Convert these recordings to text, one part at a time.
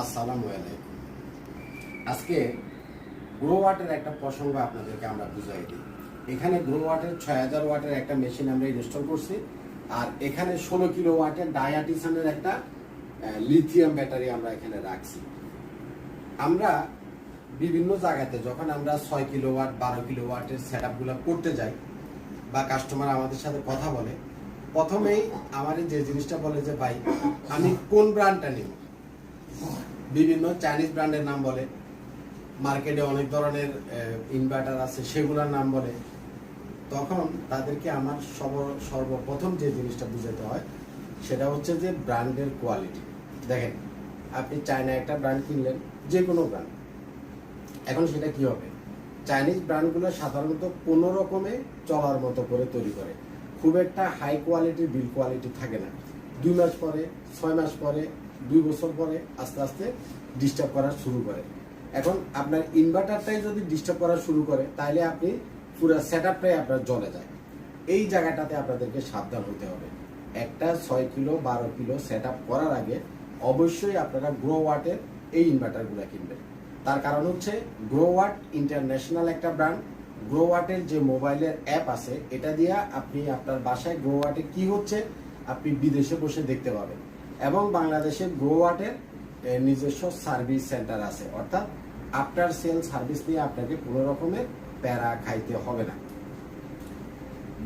আসসালামু আলাইকুম। আজকে গ্রো ওয়াটের একটা প্রসঙ্গ আপনাদেরকে আমরা বুঝাই দিই। এখানে গ্রো ওয়াটের ছয় হাজার ওয়াটের একটা মেশিন আমরা ইনস্টল করছি, আর এখানে ষোলো কিলো ওয়াটের ডায়াটিসনের একটা লিথিয়াম ব্যাটারি আমরা এখানে রাখছি। আমরা বিভিন্ন জায়গাতে যখন আমরা ছয় কিলো ওয়াট, বারো কিলো ওয়াটের সেট করতে যাই, বা কাস্টমার আমাদের সাথে কথা বলে, প্রথমেই আমার যে জিনিসটা বলে যে, ভাই, আমি কোন ব্র্যান্ডটা নিব? বিভিন্ন চাইনিজ ব্র্যান্ডের নাম বলে। মার্কেটে অনেক ধরনের ইনভার্টার আছে, সেগুলোর নাম বলে। তখন তাদেরকে আমার সর্ব- সর্বপ্রথম যে জিনিসটা বুঝাতে হয়, সেটা হচ্ছে যে ব্র্যান্ডের কোয়ালিটি দেখেন, আপনি চায়না একটা ব্র্যান্ড কিনলেন যে কোনো ব্র্যান্ড এখন সেটা কি হবে? চাইনিজ ব্র্যান্ডগুলো সাধারণত কোনো রকমে চলার মতো করে তৈরি করে। খুব একটা হাই কোয়ালিটির বিল কোয়ালিটি থাকে না। দুই মাস পরে, ছয় মাস পরে দুই বছর পরে আস্তে আস্তে ডিস্টার্ব করা শুরু করে। এখন আপনার ইনভার্টারটাই যদি ডিস্টার্ব করা শুরু করে, তাহলে আপনি পুরো সেট আপটাই আপনার জলে যায়। এই জায়গাটাতে আপনাদেরকে সাবধান হতে হবে। একটা ছয় কিলো, বারো কিলো সেট করার আগে অবশ্যই আপনারা গ্রো ওয়াটের এই ইনভার্টারগুলো কিনবেন। তার কারণ হচ্ছে গ্রো ওয়াট ইন্টারন্যাশনাল একটা ব্র্যান্ড গ্রো ওয়াটের যে মোবাইলের অ্যাপ আছে, এটা দিয়ে আপনি আপনার বাসায় গ্রো ওয়াটে কি হচ্ছে, আপনি বিদেশে বসে দেখতে পাবেন। এবং বাংলাদেশের গ্রো ওয়াটের নিজস্ব সার্ভিস সেন্টার আছে। অর্থাৎ আফটার সেল সার্ভিস নিয়ে আপনাকে কোনো রকমের প্যারা খাইতে হবে না।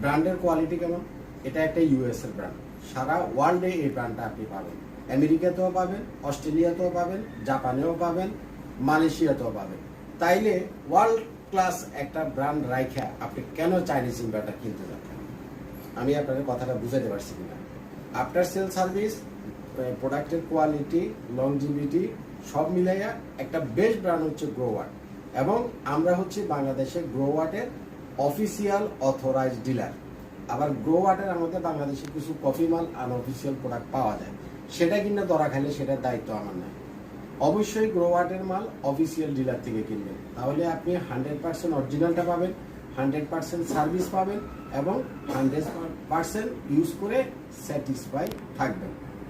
ব্র্যান্ডের কোয়ালিটি কেমন? এটা একটা ইউএস এর ব্র্যান্ড সারা ওয়ার্ল্ডে এই ব্র্যান্ডটা আপনি পাবেন। আমেরিকাতেও পাবেন, অস্ট্রেলিয়াতেও পাবেন, জাপানেও পাবেন, মালয়েশিয়াতেও পাবেন। তাইলে ওয়ার্ল্ড ক্লাস একটা ব্র্যান্ড রাইখা আপনি কেন চাইনিজ ইনভার্টার কিনতে যাবেন আমি আপনাদের কথাটা বুঝাতে পারছি কিনা। আফটার সেল সার্ভিস প্রোডাক্টের কোয়ালিটি লংজিভিটি সব মিলাইয়া একটা বেস্ট ব্র্যান্ড হচ্ছে গ্রোওয়াট এবং আমরা হচ্ছে বাংলাদেশের গ্রোওয়াটের অফিসিয়াল অথরাইজ ডিলার আবার গ্রোওয়াটের আমাদের বাংলাদেশে কিছু কফি মাল আনঅফিসিয়াল প্রোডাক্ট পাওয়া যায়। সেটা কিনা ধরা খাইলে সেটার দায়িত্ব আমার নাই। অবশ্যই গ্রোওয়াটের মাল অফিসিয়াল ডিলার থেকে কিনবেন। তাহলে আপনি হান্ড্রেড পার্সেন্ট অরিজিনালটা পাবেন হান্ড্রেড পার্সেন্ট সার্ভিস পাবেন এবং হান্ড্রেড পার্সেন্ট ইউজ করে স্যাটিসফাই থাকবেন।